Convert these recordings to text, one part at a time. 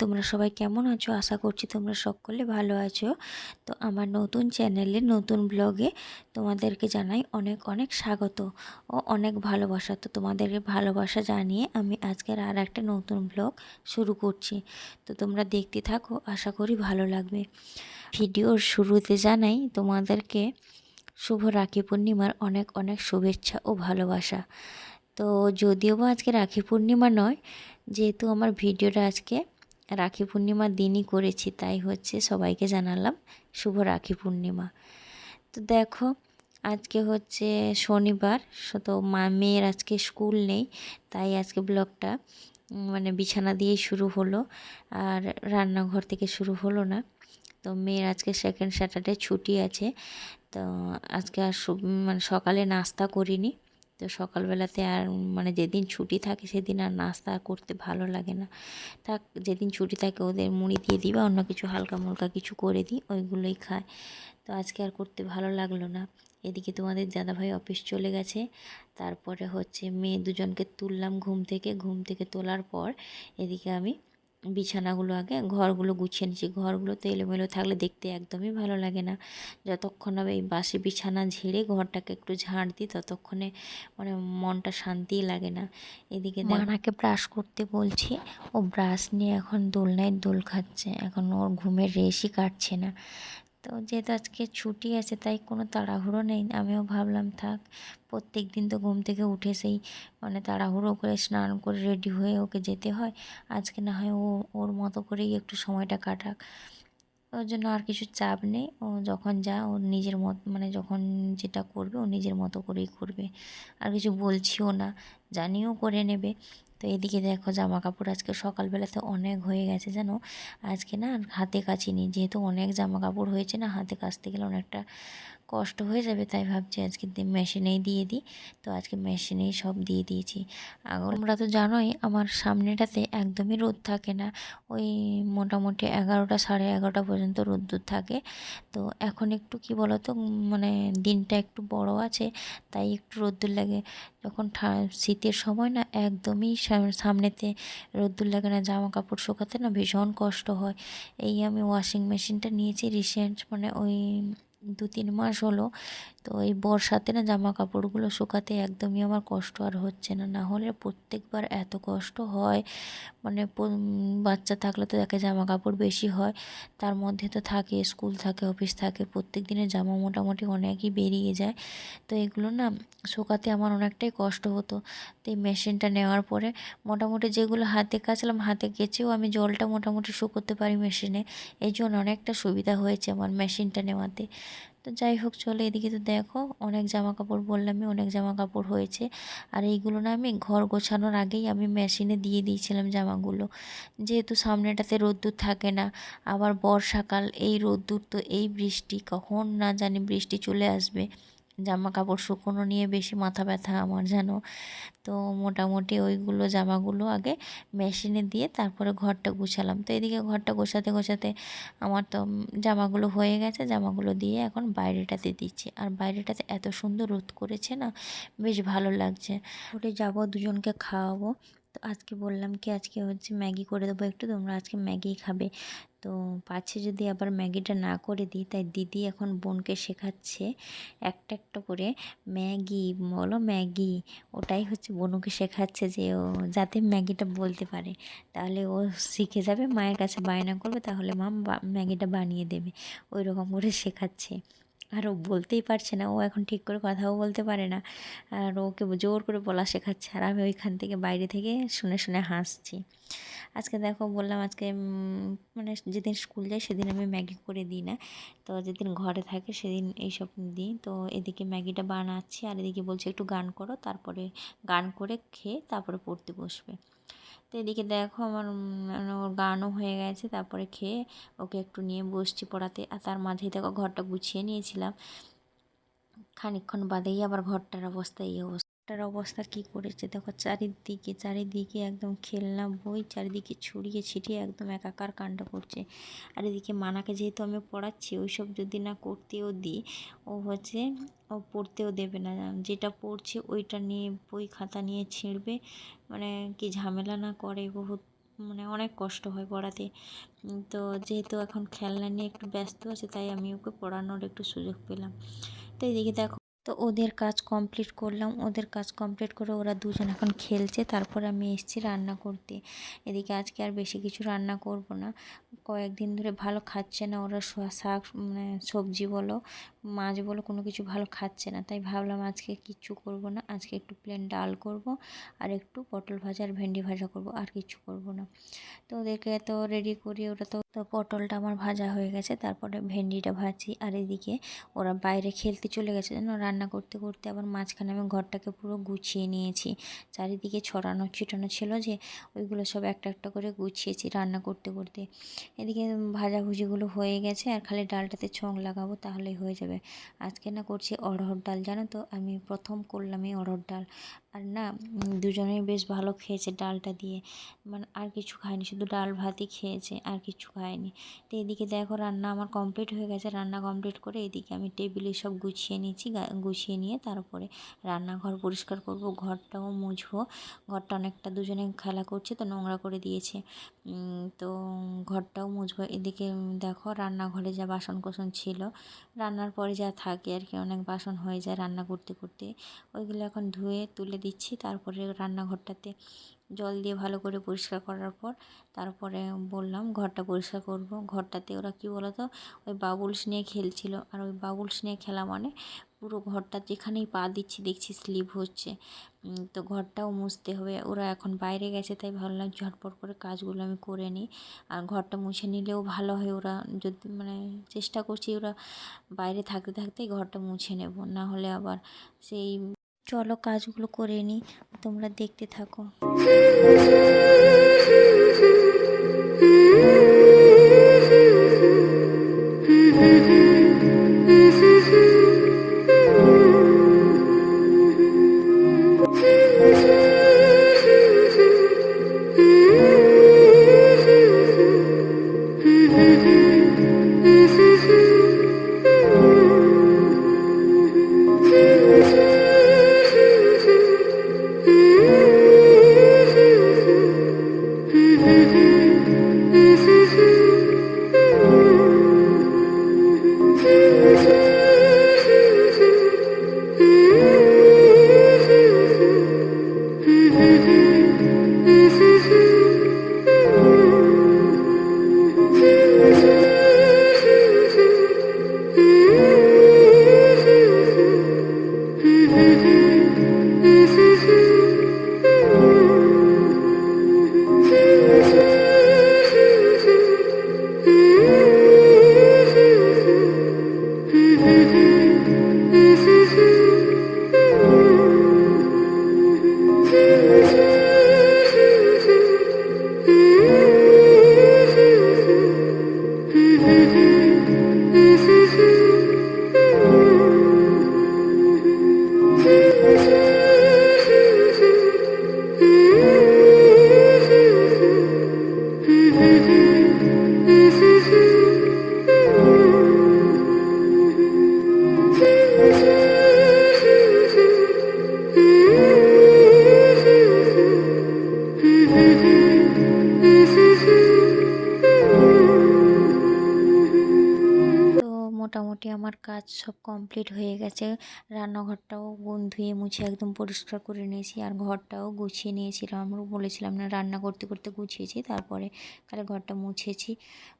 তোমরা সবাই কেমন আছো? আশা করছি তোমরা সকলে ভালো আছো। তো আমার নতুন চ্যানেলে, নতুন ব্লগে তোমাদেরকে জানাই অনেক অনেক স্বাগত ও অনেক ভালোবাসা। তো তোমাদেরকে ভালোবাসা জানিয়ে আমি আজকের আর একটা নতুন ব্লগ শুরু করছি। তো তোমরা দেখতে থাকো, আশা করি ভালো লাগবে। ভিডিওর শুরুতে জানাই তোমাদেরকে শুভ রাখি পূর্ণিমার অনেক অনেক শুভেচ্ছা ও ভালোবাসা। তো যদিও বা আজকে রাখি পূর্ণিমা নয়, যেহেতু আমার ভিডিওটা আজকে রাখি পূর্ণিমার দিনই করেছি, তাই হচ্ছে সবাইকে জানালাম শুভ রাখি পূর্ণিমা। তো দেখো, আজকে হচ্ছে শনিবার, তো মা, মেয়ের আজকে স্কুল নেই, তাই আজকে ব্লগটা মানে বিছানা দিয়েই শুরু হলো, আর রান্নাঘর থেকে শুরু হলো না। তো মেয়ের আজকে সেকেন্ড স্যাটারডে ছুটি আছে, তো আজকে আর মানে সকালে নাস্তা করিনি। তো সকালবেলাতে আর মানে যেদিন ছুটি থাকে সেদিন আর নাস্তা করতে ভালো লাগে না। থাক যেদিন ছুটি থাকে ওদের মুড়ি দিয়ে দিই বা অন্য কিছু হালকা মুলকা কিছু করে দিই, ওইগুলোই খায় তো আজকে আর করতে ভালো লাগল না। এদিকে তোমাদের দাদাভাই অফিস চলে গেছে। তারপরে হচ্ছে মেয়ে দুজনকে তুললাম ঘুম থেকে। ঘুম থেকে তোলার পর এদিকে আমি বিছানাগুলো আগে ঘরগুলো গুছিয়ে নিচ্ছি ঘরগুলো তো এলোমেলো থাকলে দেখতে একদমই ভালো লাগে না। যতক্ষণ হবে এই বাসি বিছানা ঝেড়ে ঘরটাকে একটু ঝাড় দিই ততক্ষণে মানে মনটা শান্তি লাগে না। এদিকে মানাকে ব্রাশ করতে বলছি ও ব্রাশ নিয়ে এখন দোলনায় দোল খাচ্ছে। এখন ওর ঘুমের রেশই কাটছে না। তো যেহেতু আজকে ছুটি আছে, তাই কোনো তাড়াহুড়ো নেই। আমিও ভাবলাম, থাক প্রত্যেক দিন তো ঘুম থেকে উঠে সেই মানে তাড়াহুড়ো করে স্নান করে রেডি হয়ে ওকে যেতে হয়। আজকে না হয় ও, ওর মতো করেই একটু সময়টা কাটাক। ওর জন্য আর কিছু চাপ নেই। ও যখন যা ওর নিজের মত মানে যখন যেটা করবে, ও নিজের মতো করেই করবে। আর কিছু বলছিও না, জানিও করে নেবে। তো এদিকে দেখো জামা কাপড় আজকে সকালবেলাতে অনেক হয়ে গেছে যেন আজকে না হাতে কাচিনি, যেহেতু অনেক জামা কাপড় হয়েছে না, হাতে কাচতে গেলে অনেকটা কষ্ট হয়ে যাবে, তাই ভাবছি আজকে মেশিনেই দিয়ে দিই। তো আজকে মেশিনেই সব দিয়ে দিয়েছি। আগর আমরা তো জানোই, আমার সামনেটাতে একদমই রোদ থাকে না। ওই মোটামুটি এগারোটা সাড়ে এগারোটা পর্যন্ত রোদ্দুর থাকে। তো এখন একটু কি বলতো মানে দিনটা একটু বড় আছে, তাই একটু রোদ্দুর লাগে। যখন শীতের সময় না, একদমই সামনেতে রোদ্দুর লাগে না জামা কাপড় শুকাতে না ভীষণ কষ্ট হয়। এই আমি ওয়াশিং মেশিনটা নিয়েছি রিসেন্ট মানে ওই দু তিন মাস হলো তো এই বর্ষাতে না জামা কাপড়গুলো শুকাতে একদমই আমার কষ্ট আর হচ্ছে না। না হলে প্রত্যেকবার এত কষ্ট হয় মানে বাচ্চা থাকলে তো দেখে জামা কাপড় বেশি হয়। তার মধ্যে তো থাকে, স্কুল থাকে, অফিস থাকে প্রত্যেক দিনের জামা মোটামুটি অনেকই বেরিয়ে যায়। তো এগুলো না শুকাতে আমার অনেকটাই কষ্ট হতো। তো এই মেশিনটা নেওয়ার পরে মোটামুটি যেগুলো হাতে কাচলাম, হাতে কেচেও আমি জলটা মোটামুটি শুকোতে পারি মেশিনে। এই জন্য অনেকটা সুবিধা হয়েছে আমার মেশিনটা নেওয়াতে। তো যাই হোক, চলো এদিকে তো দেখো, অনেক জামা কাপড় বললামই অনেক জামা কাপড় হয়েছে। আর এইগুলো না আমি ঘর গোছানোর আগেই আমি মেশিনে দিয়ে দিয়েছিলাম জামাগুলো। যেহেতু সামনেটাতে রোদ্দুর থাকে না, আবার বর্ষাকাল, এই রোদ্দুর তো এই বৃষ্টি, কখন না জানি বৃষ্টি চলে আসবে। জামা কাপড় শুকোনো নিয়ে বেশি মাথা ব্যথা আমার যেন তো মোটামুটি ওইগুলো জামাগুলো আগে মেশিনে দিয়ে তারপরে ঘরটা গুছালাম। তো এদিকে ঘরটা গোছাতে গোছাতে আমার তো জামাগুলো হয়ে গেছে। জামাগুলো দিয়ে এখন বাইরেটাতে দিচ্ছি। আর বাইরেটাতে এত সুন্দর রোদ করেছে না, বেশ ভালো লাগছে। ওটা যাব, দুজনকে খাওয়াবো। তো আজকে বললাম কি, আজকে হচ্ছে ম্যাগি করে দেবো একটু, তোমরা আজকে ম্যাগি খাবে। তো পাছে যদি আবার ম্যাগিটা না করে দিই, তাই দিদি এখন বোনকে শেখাচ্ছে একটা একটা করে ম্যাগি, বলো ম্যাগি। ওটাই হচ্ছে বোনকে শেখাচ্ছে যে ও যাতে ম্যাগিটা বলতে পারে। তাহলে ও শিখে যাবে, মায়ের কাছে বায়না করবে, তাহলে মা ম্যাগিটা বানিয়ে দেবে। ওই রকম করে শেখাচ্ছে। আর ও বলতেই পারছে না, ও এখন ঠিক করে কথাও বলতে পারে না। আর ওকে জোর করে বলা শেখাচ্ছে আর আমি ওইখান থেকে বাইরে থেকে শুনে শুনে হাসছি। আজকে দেখো বললাম আজকে মানে যেদিন স্কুল যাই সেদিন আমি ম্যাগি করে দিই না। তো যেদিন ঘরে থাকে সেদিন এইসব দিই। তো এদিকে ম্যাগিটা বানাচ্ছি আর এদিকে বলছে একটু গান করো, তারপরে গান করে খেয়ে তারপরে পড়তে বসবে। তো এদিকে দেখো আমার মানে ওর গানও হয়ে গেছে, তারপরে খেয়ে ওকে একটু নিয়ে বসছি পড়াতে। আর তার মাঝেই দেখো ঘরটা গুছিয়ে নিয়েছিলাম। খানিক্ষণ বাদেই আবার ঘরটার অবস্থা এই অবস্থা। ঘরটার অবস্থা কি করেছে? দেখো চারিদিকে চারিদিকে একদম খেলনা বই, চারিদিকে ছড়িয়ে ছিটিয়ে একদম একাকার কাণ্ড করছে। আর এদিকে মানাকে যেহেতু আমি পড়াচ্ছি, ওইসব যদি না করতেও দিই, ও হচ্ছে, ও পড়তেও দেবে না। যেটা পড়ছে ওইটা নিয়ে বই খাতা নিয়ে ছিঁড়বে মানে কি ঝামেলা না করে? বহুত মানে অনেক কষ্ট হয় পড়াতে। তো যেহেতু এখন খেলনা নিয়ে একটু ব্যস্ত আছে, তাই আমি ওকে পড়ানোর একটু সুযোগ পেলাম। তো এদিকে দেখো তো ওদের কাজ কমপ্লিট করলাম। ওদের কাজ কমপ্লিট করে ওরা দুজন এখন খেলছে। তারপর আমি এসেছি রান্না করতে। এদিকে আজকে আর বেশি কিছু রান্না করব না। কয়েকদিন ধরে ভালো খাচ্ছে না ওরা শাক মানে সবজি বলো, মাছ বলো, কোনো কিছু ভালো খাচ্ছে না। তাই ভাবলাম আজকে কিচ্ছু করব না। আজকে একটু প্লেন ডাল করব আর একটু পটল ভাজা আর ভেন্ডি ভাজা করব। আর কিছু করব না। তো ওদেরকে তো রেডি করি ওরা তো তো পটলটা আমার ভাজা হয়ে গেছে, তারপরে ভেন্ডিটা ভাজি, আর এদিকে ওরা বাইরে খেলতে চলে গেছে যেন রান্না করতে করতে আবার মাঝখানে আমি ঘরটাকে পুরো গুছিয়ে নিয়েছি। চারিদিকে ছড়ানো ছিটানো ছিল যে, ওইগুলো সব একটা একটা করে গুছিয়েছি রান্না করতে করতে। এদিকে ভাজাভুজিগুলো হয়ে গেছে, আর খালি ডালটাতে ছং লাগাবো তাহলেই হয়ে যাবে। আজকে না করছি অড়হর ডাল, জানো তো? আমি প্রথম করলাম এই অড়হর ডাল। আর না দুজনেই বেশ ভালো খেয়েছে ডালটা দিয়ে। মানে আর কিছু খায়নি, শুধু ডাল ভাতই খেয়েছে, আর কিছু খায়নি। তো এদিকে দেখো রান্না আমার কমপ্লিট হয়ে গেছে, রান্না কমপ্লিট করে এদিকে আমি টেবিলে সব গুছিয়ে নিয়েছি গুছিয়ে নিয়ে তারপরে রান্নাঘর পরিষ্কার করব, ঘরটাও মুছবো। ঘরটা অনেকটা দুজনে খেলা করছে, তো নোংরা করে দিয়েছে। তো ঘরটাও মুছবো। এদিকে দেখো রান্নাঘরে যা বাসন কোসন ছিল, রান্নার পরে যা থাকে আর কি, অনেক বাসন হয়ে যায় রান্না করতে করতে। ওইগুলো এখন ধুয়ে তুলে দিচ্ছি। তারপরে রান্নাঘরটাতে জল দিয়ে ভালো করে পরিষ্কার করার পর তারপরে বললাম, ঘরটা পরিষ্কার করব। ঘরটাতে ওরা কী বলো তো ওই বাবুলস নিয়ে খেলছিল। আর ওই বাবুলস নিয়ে খেলা মানে পুরো ঘরটা যেখানেই পা দিচ্ছি, দেখছি স্লিপ হচ্ছে। তো ঘরটাও মুছতে হবে। ওরা এখন বাইরে গেছে, তাই ভাবলাম ঝটপট করে কাজগুলো আমি করে নিই। আর ঘরটা মুছে নিলেও ভালো হয় ওরা যদি মানে চেষ্টা করছি ওরা বাইরে থাকতে থাকতেই ঘরটা মুছে নেব। না হলে আবার সেই চলো কাজগুলো করে নিই তোমরা দেখতে থাকো। তো মোটামুটি আমার কাজ সব কমপ্লিট হয়ে গেছে। রান্নাঘরটাও ধুয়ে মুছে একদম পরিষ্কার করে নিয়েছি আর ঘরটাও গুছিয়ে নিয়েছিলাম। আমরা বলেছিলাম না রান্না করতে করতে গুছিয়েছি, তারপরে খালি ঘরটা মুছেছি।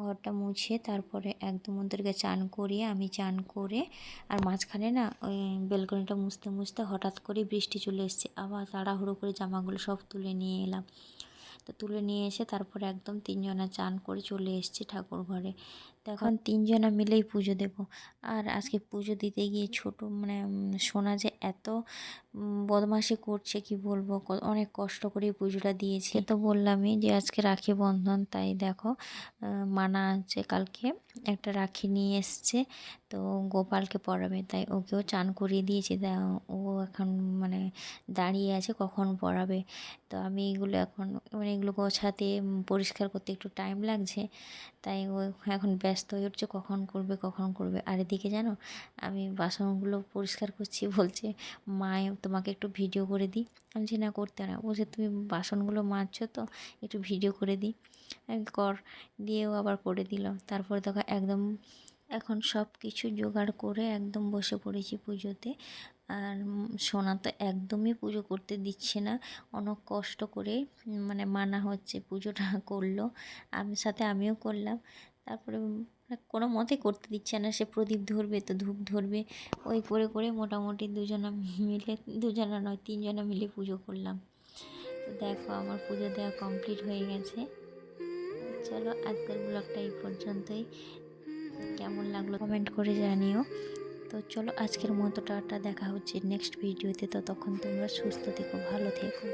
ঘরটা মুছে তারপরে একদম ওদেরকে চান করিয়ে আমি চান করে আর মাঝখানে না ওই বেলকনিটা মুছতে মুছতে হঠাৎ করে বৃষ্টি চলে এসছে। আবার তাড়াহুড়ো করে জামাগুলো সব তুলে নিয়ে এলাম। তো তুলে নিয়ে এসে তারপরে একদম তিনজনা চান করে চলে এসেছি ঠাকুর ঘরে। এখন তিনজনা মিলেই পুজো দেব। আর আজকে পুজো দিতে গিয়ে ছোট মানে সোনা যে এত বদমাশি করছে কি বলব? অনেক কষ্ট করে পুজোটা দিয়েছে। তো বললামই যে আজকে রাখি বন্ধন, তাই দেখো মানা আছে কালকে। একটা রাখি নিয়ে এসছে, তো গোপালকে পরাবে তাই ওকেও চান করিয়ে দিয়েছি। তা ও এখন মানে দাঁড়িয়ে আছে, কখন পরাবে তো আমি এগুলো এখন মানে এগুলো গোছাতে পরিষ্কার করতে একটু টাইম লাগছে। তাই ও এখন ব্যস্ত হয়ে উঠছে কখন করবে কখন করবে। আর এদিকে জানো, আমি বাসনগুলো পরিষ্কার করছি, বলছে মায়ে তোমাকে একটু ভিডিও করে দিই। আমি যে না, করতে না। বলছে, তুমি বাসনগুলো মাজছো তো, একটু ভিডিও করে দিই। আমি কর। দিয়েও আবার করে দিল। তারপরে দেখো, একদম, এখন সব কিছু জোগাড় করে একদম বসে পড়েছি পুজোতে। আর সোনা তো একদমই পুজো করতে দিচ্ছে না। অনেক কষ্ট করে মানে মানা হচ্ছে পুজোটা করল। আমি সাথে আমিও করলাম। তারপরে মানে কোনো মতে করতে দিচ্ছে না। সে প্রদীপ ধরবে তো ধূপ ধরবে। ওই করে করে মোটামুটি দুজনা মিলে, দুজনা নয়, তিনজনা মিলে পুজো করলাম। তো দেখো আমার পুজো দেওয়া কমপ্লিট হয়ে গেছে। চলো আজকের ব্লগটা এই পর্যন্তই। কেমন লাগল কমেন্ট করে জানিও। তো চলো আজকের মতো টাটা, দেখা হচ্ছে নেক্সট ভিডিওতে ততক্ষণ তোমরা সুস্থ থেকো, ভালো থেকো।